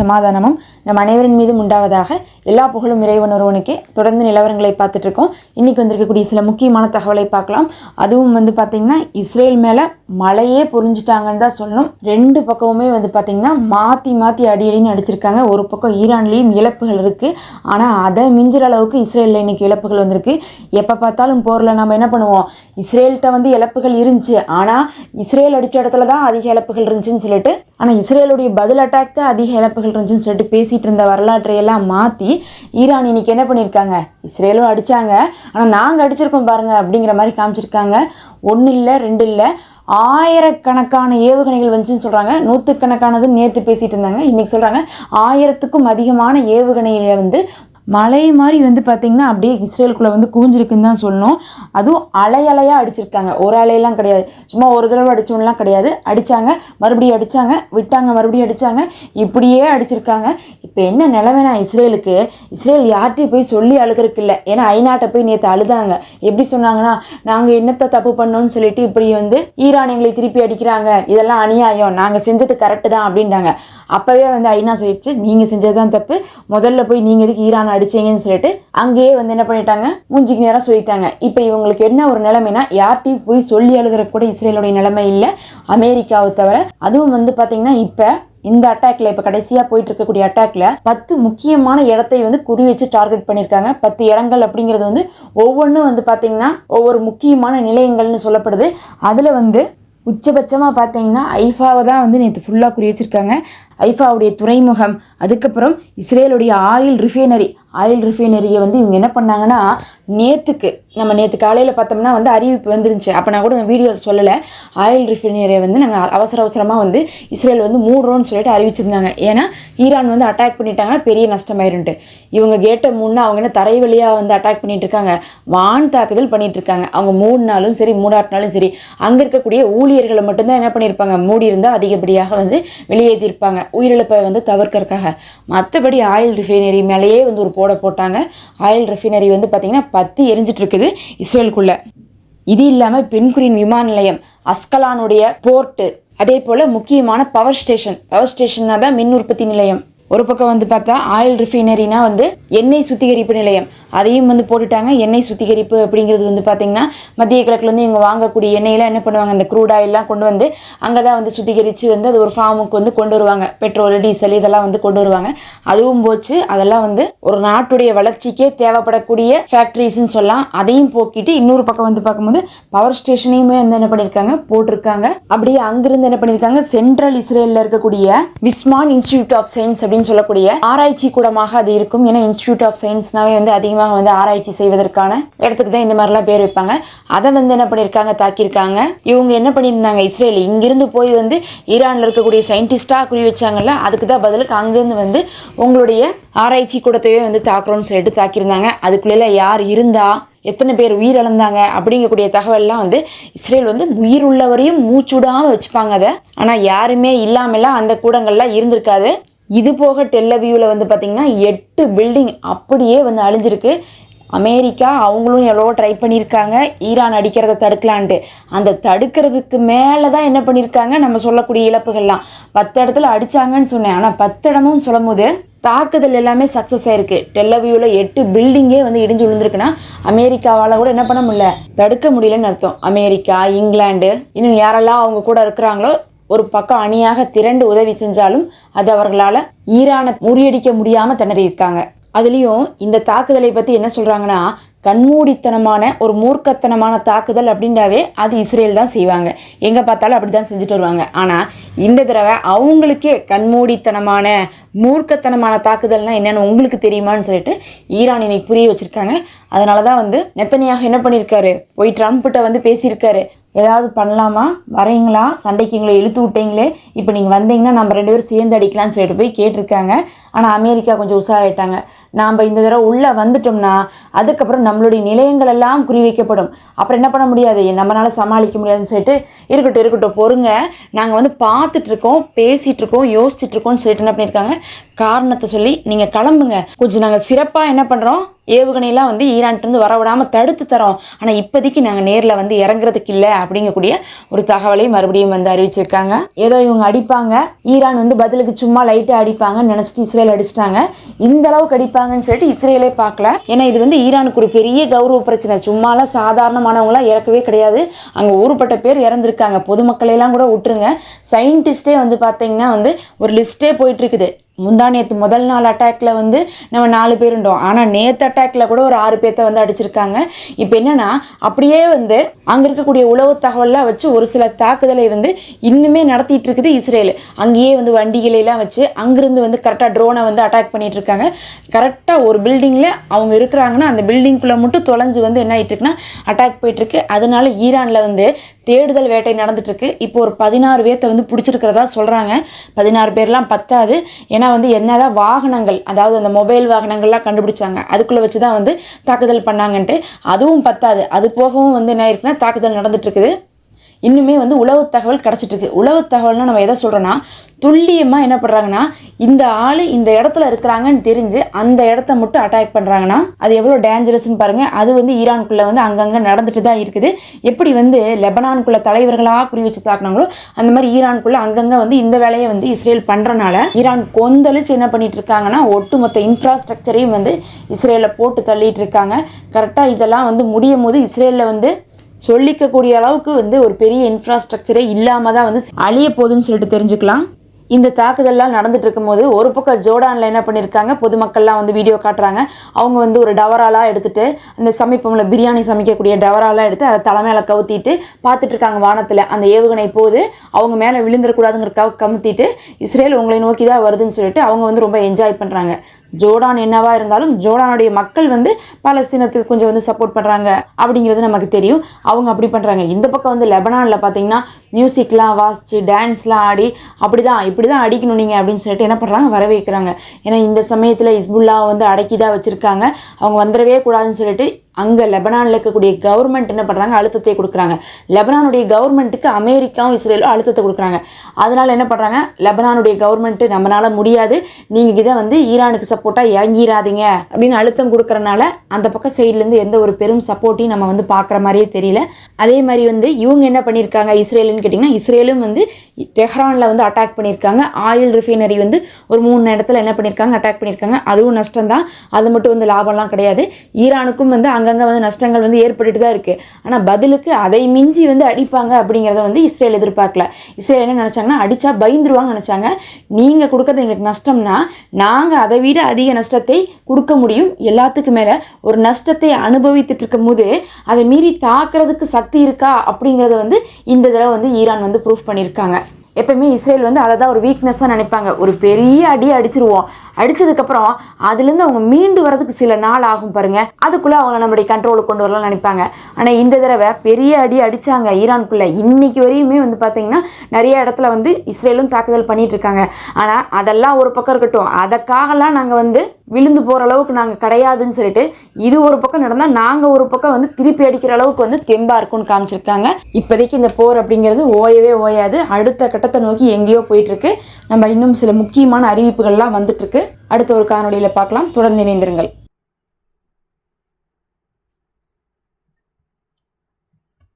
சமாதானமும் நம் அனைவரின் மீதும் உண்டாவதாக எல்லா புகழும் இறைவன் ஒருவனுக்கே. தொடர்ந்து நிலவரங்களை பார்த்துட்டு இருக்கோம். இன்னைக்கு வந்திருக்கக்கூடிய சில முக்கியமான தகவலை பார்க்கலாம். அதுவும் வந்து பார்த்திங்கன்னா இஸ்ரேல் மேலே மழையே பொரிஞ்சிட்டாங்கன்னு தான் சொல்லணும். ரெண்டு பக்கமுமே வந்து பார்த்திங்கன்னா மாற்றி மாற்றி அடி அடின்னு அடிச்சிருக்காங்க. ஒரு பக்கம் ஈரான்லேயும் இழப்புகள் இருக்குது ஆனால் அதை மிஞ்சுற அளவுக்கு இஸ்ரேலில் இன்னைக்கு இழப்புகள் வந்திருக்கு. எப்போ பார்த்தாலும் போரில் நம்ம என்ன பண்ணுவோம்? இஸ்ரேல்கிட்ட வந்து இழப்புகள் இருந்துச்சு. ஆனால் இஸ்ரேல் அடித்த இடத்துல தான் அதிக இழப்புகள் இருந்துச்சுன்னு சொல்லிட்டு ஆனால் இஸ்ரேலுடைய பதில் அட்டாக் தான் அதிக இழப்புகள் இருந்துச்சுன்னு சொல்லிட்டு பேசிகிட்டு இருந்த வரலாற்றையெல்லாம் மாற்றி ஈரான் இன்னைக்கு என்ன பண்ணியிருக்காங்க இஸ்ரேலும் அடித்தாங்க ஆனால் நாங்கள் அடிச்சிருக்கோம் பாருங்க அப்படிங்கிற மாதிரி காமிச்சிருக்காங்க. ஒன்று இல்லை ரெண்டு இல்லை. ஆயிரக்கணக்கான ஏவுகணைகள் வந்துச்சுன்னு சொல்கிறாங்க நூற்றுக்கணக்கானது நேற்று பேசிகிட்டு இருந்தாங்க. இன்றைக்கி சொல்கிறாங்க ஆயிரத்துக்கும் அதிகமான ஏவுகணைகளை வந்து மலை மாதிரி வந்து பார்த்திங்கன்னா அப்படியே இஸ்ரேலுக்குள்ளே வந்து கூஞ்சிருக்குன்னு தான் சொல்லணும். அதுவும் அலை அலையாக அடிச்சிருக்காங்க. ஒரு அலையெல்லாம் கிடையாது. சும்மா ஒரு தடவை அடிச்சோம்லாம் கிடையாது. அடித்தாங்க மறுபடியும் அடித்தாங்க விட்டாங்க. மறுபடியும் அடித்தாங்க இப்படியே அடிச்சிருக்காங்க. இப்போ என்ன நிலைமைனா இஸ்ரேலுக்கு? இஸ்ரேல் யார்கிட்டையும் போய் சொல்லி அழுகிறதுக்கு இல்லை ஏன்னா ஐநாட்டை போய் நேற்று அழுதாங்க. எப்படி சொன்னாங்கன்னா நாங்கள் என்னத்தை தப்பு பண்ணோம்னு சொல்லிட்டு இப்படி வந்து ஈரான் எங்களை திருப்பி அடிக்கிறாங்க. இதெல்லாம் அநியாயம். நாங்கள் செஞ்சது கரெக்டு தான் அப்படின்றாங்க. அப்போவே வந்து ஐநா சொல்லிடுச்சு. நீங்கள் செஞ்சது தான் தப்பு. முதல்ல போய் நீங்கள் எதுக்கு ஈரான் அடிச்சீங்கன்னு சொல்லிட்டு அங்கேயே வந்து என்ன பண்ணிட்டாங்க? மூஞ்சிக்கு நேரம் சொல்லிட்டாங்க. இப்போ இவங்களுக்கு என்ன ஒரு நிலைமைனா யார்ட்டையும் போய் சொல்லி அழுகிற கூட இஸ்ரேலுடைய நிலைமை இல்லை. அமெரிக்காவை தவிர அதுவும் வந்து பார்த்தீங்கன்னா இப்போ இந்த அட்டாக்ல இப்போ கடைசியாக போயிட்டு இருக்கக்கூடிய அட்டாக்ல பத்து முக்கியமான இடத்தை வந்து குறி வச்சு டார்கெட் பண்ணியிருக்காங்க பத்து இடங்கள் அப்படிங்கிறது வந்து ஒவ்வொன்றும் வந்து பார்த்தீங்கன்னா ஒவ்வொரு முக்கியமான நிலையங்கள்னு சொல்லப்படுது. அதில் வந்து உச்சபட்சமாக பார்த்தீங்கன்னா ஐஃபாவை தான் வந்து நேற்று ஃபுல்லாக குறி வச்சிருக்காங்க. ஐஃபாவுடைய துறைமுகம் அதுக்கப்புறம் இஸ்ரேலுடைய ஆயில் ரிஃபைனரி ஆயில் ரிஃபைனரியை வந்து இவங்க என்ன பண்ணாங்கன்னா நேற்றுக்கு நம்ம நேற்று காலையில் பார்த்தோம்னா வந்து அறிவிப்பு வந்துருந்துச்சு. அப்போ நான் கூட வீடியோ சொல்லலை. ஆயில் ரிஃபைனரியை வந்து நாங்கள் அவசர அவசரமாக வந்து இஸ்ரேல் வந்து மூடுறோன்னு சொல்லிட்டு அறிவிச்சிருந்தாங்க. ஏன்னா ஈரான் வந்து அட்டாக் பண்ணிட்டாங்கன்னா பெரிய நஷ்டமாயிருன்ட்டு. இவங்க கேட்டை மூணுனா அவங்க என்ன தரை வழியாக வந்து அட்டாக் பண்ணிட்டு இருக்காங்க வான் தாக்குதல் பண்ணிட்டு இருக்காங்க அவங்க மூடினாலும் சரி மூடாட்டினாலும் சரி அங்கே இருக்கக்கூடிய ஊழியர்களை மட்டும்தான் என்ன பண்ணியிருப்பாங்க மூடி இருந்தால் அதிகப்படியாக வந்து வெளியேற்றிருப்பாங்க. உயிரிழப்பை வந்து தவிர்க்கறக்காக மற்றபடி ஆயில் ரிஃபைனரி மேலேயே வந்து ஒரு போட போட்டாங்க. ஆயில் ரெஃபினரி வந்து பார்த்திங்கன்னா பத்தி எரிஞ்சிட்ருக்குது இருக்குது இது இல்லாமல் பெண்குரின் விமான நிலையம் அஸ்கலானுடைய போர்ட்டு அதே போல் முக்கியமான பவர் ஸ்டேஷன் பவர் ஸ்டேஷன்னா தான் மின் உற்பத்தி நிலையம். ஒரு பக்கம் வந்து பார்த்தா ஆயில் ரிஃபைனரினா வந்து எண்ணெய் சுத்திகரிப்பு நிலையம். அதையும் வந்து போட்டுட்டாங்க. எண்ணெய் சுத்திகரிப்பு அப்படிங்கிறது வந்து பார்த்தீங்கன்னா மத்திய கிழக்குலேருந்து இவங்க வாங்கக்கூடிய எண்ணெயெல்லாம் என்ன பண்ணுவாங்க? அந்த க்ரூட் ஆயிலெலாம் கொண்டு வந்து அங்கே தான் வந்து சுத்திகரித்து வந்து அது ஒரு ஃபார்முக்கு வந்து கொண்டு வருவாங்க. பெட்ரோல் டீசல் இதெல்லாம் வந்து கொண்டு வருவாங்க. அதுவும் போச்சு. அதெல்லாம் வந்து ஒரு நாட்டுடைய வளர்ச்சிக்கே தேவைப்படக்கூடிய ஃபேக்ட்ரிஸ்ன்னு சொல்லலாம். அதையும் போக்கிட்டு இன்னொரு பக்கம் வந்து பார்க்கும்போது பவர் ஸ்டேஷனையுமே வந்து என்ன பண்ணியிருக்காங்க போட்டிருக்காங்க. அப்படியே அங்கிருந்து என்ன பண்ணியிருக்காங்க சென்ட்ரல் இஸ்ரேலில் இருக்கக்கூடிய விஸ்மான் இன்ஸ்டிடியூட் ஆஃப் சயின்ஸ் அப்படின்னு சொல்லக்கூடிய ஆராய்ச்சி கூடமாக அது இருக்கும். ஏன்னா இன்ஸ்டியூட் ஆஃப் சயின்ஸ்னாவே வந்து அதிகமாக வந்து ஆராய்ச்சி செய்வதற்கான இடத்துக்கு தான் இந்த மாதிரிலாம் பேர் வைப்பாங்க. அதை வந்து என்ன பண்ணியிருக்காங்க தாக்கியிருக்காங்க. இவங்க என்ன பண்ணியிருந்தாங்க இஸ்ரேல்? இங்கிருந்து போய் வந்து ஈரானில் இருக்கக்கூடிய சயின்டிஸ்டாக குறி வச்சாங்கல்ல அதுக்கு தான் பதிலுக்கு அங்கேருந்து வந்து உங்களுடைய ஆராய்ச்சி கூடத்தையே வந்து தாக்குறோம்னு சொல்லிட்டு தாக்கியிருந்தாங்க. அதுக்குள்ளே யார் இருந்தா எத்தனை பேர் உயிரிழந்தாங்க அப்படிங்கக்கூடிய தகவல்லாம் வந்து இஸ்ரேல் வந்து உயிர் உள்ளவரையும் மூச்சுடாமல் வச்சுப்பாங்க அதை. ஆனால் யாருமே இல்லாமலாம் அந்த கூடங்கள்லாம் இருந்திருக்காது. இது போக டெல்லவியூவில் வந்து பார்த்திங்கன்னா எட்டு பில்டிங் அப்படியே வந்து அழிஞ்சிருக்கு. அமெரிக்கா அவங்களும் எவ்வளோ ட்ரை பண்ணியிருக்காங்க. ஈரான் அடிக்கிறத தடுக்கலான்ட்டு. அந்த தடுக்கிறதுக்கு மேலே தான் என்ன பண்ணியிருக்காங்க? நம்ம சொல்லக்கூடிய இழப்புகள்லாம். பத்து இடத்துல அடித்தாங்கன்னு சொன்னேன். ஆனால் பத்து இடமும் சொல்லும் போது தாக்குதல் எல்லாமே சக்ஸஸ் ஆயிருக்கு. டெல்லவியூவில் எட்டு பில்டிங்கே வந்து இடிஞ்சு விழுந்திருக்குன்னா அமெரிக்காவால் கூட என்ன பண்ண முடியல? தடுக்க முடியலன்னு அர்த்தம். அமெரிக்கா இங்கிலாந்து இன்னும் யாரெல்லாம் அவங்க கூட இருக்கிறாங்களோ ஒரு பக்கம் அணியாக திரண்டு உதவி செஞ்சாலும் அது அவர்களால் ஈரானை முறியடிக்க முடியாமல் திணறியிருக்காங்க அதுலேயும் இந்த தாக்குதலை பற்றி என்ன சொல்கிறாங்கன்னா கண்மூடித்தனமான ஒரு மூர்க்கத்தனமான தாக்குதல் அப்படின்றாவே அது இஸ்ரேல் தான் செய்வாங்க. எங்கே பார்த்தாலும் அப்படி தான் செஞ்சுட்டு வருவாங்க. ஆனால் இந்த தடவை அவங்களுக்கே கண்மூடித்தனமான மூர்க்கத்தனமான தாக்குதல்னால் என்னென்னு உங்களுக்கு தெரியுமான்னு சொல்லிட்டு ஈரான் இன்னைக்கு புரிய வச்சுருக்காங்க. அதனால தான் வந்து நெத்தனியாக என்ன பண்ணியிருக்காரு? போய் ட்ரம்ப்கிட்ட வந்து பேசியிருக்காரு. ஏதாவது பண்ணலாமா? வரீங்களா? சண்டைக்குங்களே இழுத்து விட்டீங்களே? இப்போ நீங்கள் வந்தீங்கன்னா நம்ம ரெண்டு பேரும் சேர்ந்து அடிக்கலாம்னு சொல்லிட்டு போய் கேட்டிருக்காங்க. ஆனால் அமெரிக்கா கொஞ்சம் உஷாராயிட்டாங்க. நாம் இந்த தடவை உள்ளே வந்துட்டோம்னா அதுக்கப்புறம் நம்மளுடைய நிலையங்கள் எல்லாம் குறிவைக்கப்படும். அப்புறம் என்ன பண்ண முடியாது? நம்மளால் சமாளிக்க முடியாதுன்னு சொல்லிட்டு இருக்கட்டும் இருக்கட்டும் பொறுங்க. நாங்கள் வந்து பார்த்துட்ருக்கோம் பேசிகிட்ருக்கோம் பேசிகிட்டு இருக்கோம் சொல்லிட்டு என்ன பண்ணியிருக்காங்க காரணத்தை சொல்லி நீங்கள் கிளம்புங்க. கொஞ்சம் நாங்கள் சிறப்பாக என்ன பண்ணுறோம் ஏவுகணையெல்லாம் வந்து ஈரான்ட்டு வர விடாமல் தடுத்து தரோம். ஆனால் இப்போதைக்கு நாங்கள் நேரில் வந்து இறங்குறதுக்கு இல்லை அப்படிங்கக்கூடிய ஒரு தகவலையும் மறுபடியும் வந்து அறிவிச்சிருக்காங்க. ஏதோ இவங்க அடிப்பாங்க. ஈரான் வந்து பதிலுக்கு சும்மா லைட்டாக அடிப்பாங்கன்னு நினச்சிட்டு இஸ்ரேல் அடிச்சிட்டாங்க. இந்த அளவுக்கு அடிப்பாங்கன்னு சொல்லிட்டு இஸ்ரேலே பார்க்கல. ஏன்னா இது வந்து ஈரானுக்கு ஒரு பெரிய கௌரவ பிரச்சனை. சும்மாலாம் சாதாரணமானவங்களாம் இறக்கவே கிடையாது. அங்கே ஊருப்பட்ட பேர் இறந்துருக்காங்க. பொதுமக்களையெல்லாம் கூட விட்டுருங்க. சயின்டிஸ்டே வந்து பார்த்தீங்கன்னா வந்து ஒரு லிஸ்ட்டே போயிட்டுருக்குது முந்தா நேற்று முதல் நாள் அட்டாக்ல வந்து நம்ம நாலு பேர் இருந்தோம். ஆனால் நேற்று அட்டாக்ல கூட ஒரு ஆறு பேர்த்த வந்து அடிச்சிருக்காங்க. இப்போ என்னன்னா அப்படியே வந்து அங்கே இருக்கக்கூடிய உளவு தகவல்லாம் வச்சு ஒரு சில தாக்குதலை வந்து இன்னுமே நடத்திட்டு இருக்குது இஸ்ரேல். அங்கேயே வந்து வண்டிகளையெல்லாம் வச்சு அங்கிருந்து வந்து கரெக்டாக ட்ரோனை வந்து அட்டாக் பண்ணிட்டு இருக்காங்க. கரெக்டாக ஒரு பில்டிங்கில் அவங்க இருக்கிறாங்கன்னா அந்த பில்டிங்குள்ளே மட்டும் தொலைஞ்சு வந்து என்ன ஆகிட்டு இருக்குன்னா அட்டாக் போயிட்டு இருக்கு. அதனால ஈரானில் வந்து தேடுதல் வேட்டை நடந்துட்டுருக்கு. இப்போ ஒரு பதினாறு பேர்த்த வந்து பிடிச்சிருக்கிறதா சொல்கிறாங்க பதினாறு பேர்லாம் பத்தாது. ஏன்னா வந்து என்னதான் வாகனங்கள் அதாவது அந்த மொபைல் வாகனங்கள்லாம் கண்டுபிடிச்சாங்க. அதுக்குள்ளே வச்சு தான் வந்து தாக்குதல் பண்ணாங்கன்ட்டு. அதுவும் பத்தாது. அது போகவும் வந்து என்ன இருக்குன்னா தாக்குதல் நடந்துட்டுருக்குது. இன்னுமே வந்து உளவு தகவல் கிடச்சிட்டு உளவு தகவல்னு நம்ம எதை சொல்கிறோன்னா துல்லியமாக என்ன பண்ணுறாங்கன்னா இந்த ஆள் இந்த இடத்துல இருக்கிறாங்கன்னு தெரிஞ்சு அந்த இடத்த மட்டும் அட்டாக் பண்ணுறாங்கன்னா அது எவ்வளோ டேஞ்சரஸ்ன்னு பாருங்கள் அது வந்து ஈரானுக்குள்ளே வந்து அங்கங்கே நடந்துட்டு தான் இருக்குது. எப்படி வந்து லெபனானுக்குள்ள தலைவர்களாக குறி வச்சு தாக்குனாங்களோ அந்த மாதிரி ஈரானுக்குள்ளே அங்கங்கே வந்து இந்த வேலையை வந்து இஸ்ரேல் பண்ணுறனால ஈரான் கொந்தளிச்சு என்ன பண்ணிட்டு இருக்காங்கன்னா ஒட்டுமொத்த இன்ஃப்ராஸ்ட்ரக்சரையும் வந்து இஸ்ரேலில் போட்டு தள்ளிட்டு இருக்காங்க கரெக்டாக இதெல்லாம் வந்து முடியும் போது இஸ்ரேலில் வந்து சொல்லிக்கக்கூடிய அளவுக்கு வந்து ஒரு பெரிய இன்ஃப்ராஸ்ட்ரக்சரே இல்லாமல் தான் வந்து அழிய போகுதுன்னு சொல்லிட்டு தெரிஞ்சுக்கலாம். இந்த தாக்குதல்லாம் நடந்துட்டு இருக்கும்போது ஒரு பக்கம் ஜோர்டானில் என்ன பண்ணியிருக்காங்க பொதுமக்கள்லாம் வந்து வீடியோ காட்டுறாங்க. அவங்க வந்து ஒரு டவராலாக எடுத்துட்டு அந்த சமைப்போம்ல பிரியாணி சமைக்கக்கூடிய டவராலாம் எடுத்து அதை தலைமையில கவுத்திட்டு பார்த்துட்டு இருக்காங்க வானத்தில். அந்த ஏவுகணை போது அவங்க மேலே விழுந்துடக்கூடாதுங்கிறக்காக கமுத்திட்டு இஸ்ரேல் உங்களை நோக்கி தான் வருதுன்னு சொல்லிட்டு அவங்க வந்து ரொம்ப என்ஜாய் பண்ணுறாங்க ஜோர்டான் என்னவா இருந்தாலும் ஜோர்டானுடைய மக்கள் வந்து பாலஸ்தீனத்துக்கு கொஞ்சம் வந்து சப்போர்ட் பண்ணுறாங்க அப்படிங்கிறது நமக்கு தெரியும். அவங்க அப்படி பண்ணுறாங்க இந்த பக்கம் வந்து லெபனானில் பார்த்தீங்கன்னா மியூசிக்லாம் வாசித்து டான்ஸ்லாம் ஆடி அப்படி தான் இப்படி தான் அடிக்கணும் நீங்கள் அப்படின்னு சொல்லிட்டு என்ன பண்ணுறாங்க வரவேற்கிறாங்க ஏன்னா இந்த சமயத்தில் இஸ்புல்லா வந்து அடக்கி தான் வச்சுருக்காங்க. அவங்க வந்துடவே கூடாதுன்னு சொல்லிட்டு அங்கே லெபனானில் இருக்கக்கூடிய கவர்மெண்ட் என்ன பண்ணுறாங்க அழுத்தத்தை கொடுக்குறாங்க. லெபனானுடைய கவர்மெண்ட்டுக்கு அமெரிக்காவும் இஸ்ரேலும் அழுத்தத்தை கொடுக்குறாங்க. அதனால் என்ன பண்ணுறாங்க லெபனானுடைய கவர்மெண்ட்டு நம்மளால முடியாது. நீங்கள் இதை வந்து ஈரானுக்கு சப்போர்ட்டாக இறங்கிடாதீங்க அப்படின்னு அழுத்தம் கொடுக்குறனால அந்த பக்கம் சைட்லேருந்து எந்த ஒரு பெரும் சப்போர்ட்டையும் நம்ம வந்து பார்க்குற மாதிரியே தெரியல. அதே மாதிரி வந்து இவங்க என்ன பண்ணியிருக்காங்க? இஸ்ரேலுன்னு கேட்டிங்கன்னா இஸ்ரேலும் வந்து டெஹ்ரானில் வந்து அட்டாக் பண்ணியிருக்காங்க. ஆயில் ரிஃபைனரி வந்து ஒரு மூணு இடத்துல என்ன பண்ணியிருக்காங்க? அட்டாக் பண்ணியிருக்காங்க. அதுவும் நஷ்டம் தான் அது மட்டும் வந்து லாபம்லாம் கிடையாது. ஈரானுக்கும் வந்து அங்கே அங்கங்கே வந்து நஷ்டங்கள் வந்து ஏற்பட்டுட்டு தான் இருக்குது ஆனால் பதிலுக்கு அதை மிஞ்சி வந்து அடிப்பாங்க அப்படிங்கிறத வந்து இஸ்ரேல் எதிர்பார்க்கல. இஸ்ரேல் என்ன நினச்சாங்கன்னா அடித்தா பயந்துருவாங்க நினச்சாங்க. நீங்கள் கொடுக்குறது எங்களுக்கு நஷ்டம்னா நாங்கள் அதை விட அதிக நஷ்டத்தை கொடுக்க முடியும். எல்லாத்துக்கும் மேலே ஒரு நஷ்டத்தை அனுபவித்துட்டு இருக்கும்போது அதை மீறி தாக்குறதுக்கு சக்தி இருக்கா அப்படிங்கிறத வந்து இந்த தடவை வந்து ஈரான் வந்து ப்ரூஃப் பண்ணியிருக்காங்க. எப்பயுமே இஸ்ரேல் வந்து அதை தான் ஒரு வீக்னஸ்ஸாக நினைப்பாங்க. ஒரு பெரிய அடியை அடிச்சிருவோம். அடித்ததுக்கப்புறம் அதுலேருந்து அவங்க மீண்டு வரதுக்கு சில நாள் ஆகும் பாருங்கள் அதுக்குள்ளே அவங்க நம்மளுடைய கண்ட்ரோலுக்கு கொண்டு வரலாம் நினைப்பாங்க. ஆனால் இந்த தடவை பெரிய அடி அடித்தாங்க ஈரானுக்குள்ளே. இன்றைக்கி வரையுமே வந்து பார்த்திங்கன்னா நிறைய இடத்துல வந்து இஸ்ரேலும் தாக்குதல் பண்ணிகிட்டு இருக்காங்க. ஆனால் அதெல்லாம் ஒரு பக்கம் இருக்கட்டும். அதற்காகலாம் நாங்கள் வந்து விழுந்து போகிற அளவுக்கு நாங்கள் கிடையாதுன்னு சொல்லிட்டு இது ஒரு பக்கம் நடந்தால் நாங்கள் ஒரு பக்கம் வந்து திருப்பி அடிக்கிற அளவுக்கு வந்து தெம்பாக இருக்கும்னு காமிச்சிருக்காங்க. இப்போதைக்கு இந்த போர் அப்படிங்கிறது ஓயவே ஓயாது. அடுத்த கட்டத்தை நோக்கி எங்கேயோ போயிட்டுருக்கு. நம்ம இன்னும் சில முக்கியமான அறிவிப்புகள்லாம் வந்துட்டுருக்கு. அடுத்த ஒரு காணொலியில் பார்க்கலாம். தொடர்ந்து இணைந்திருங்கள்.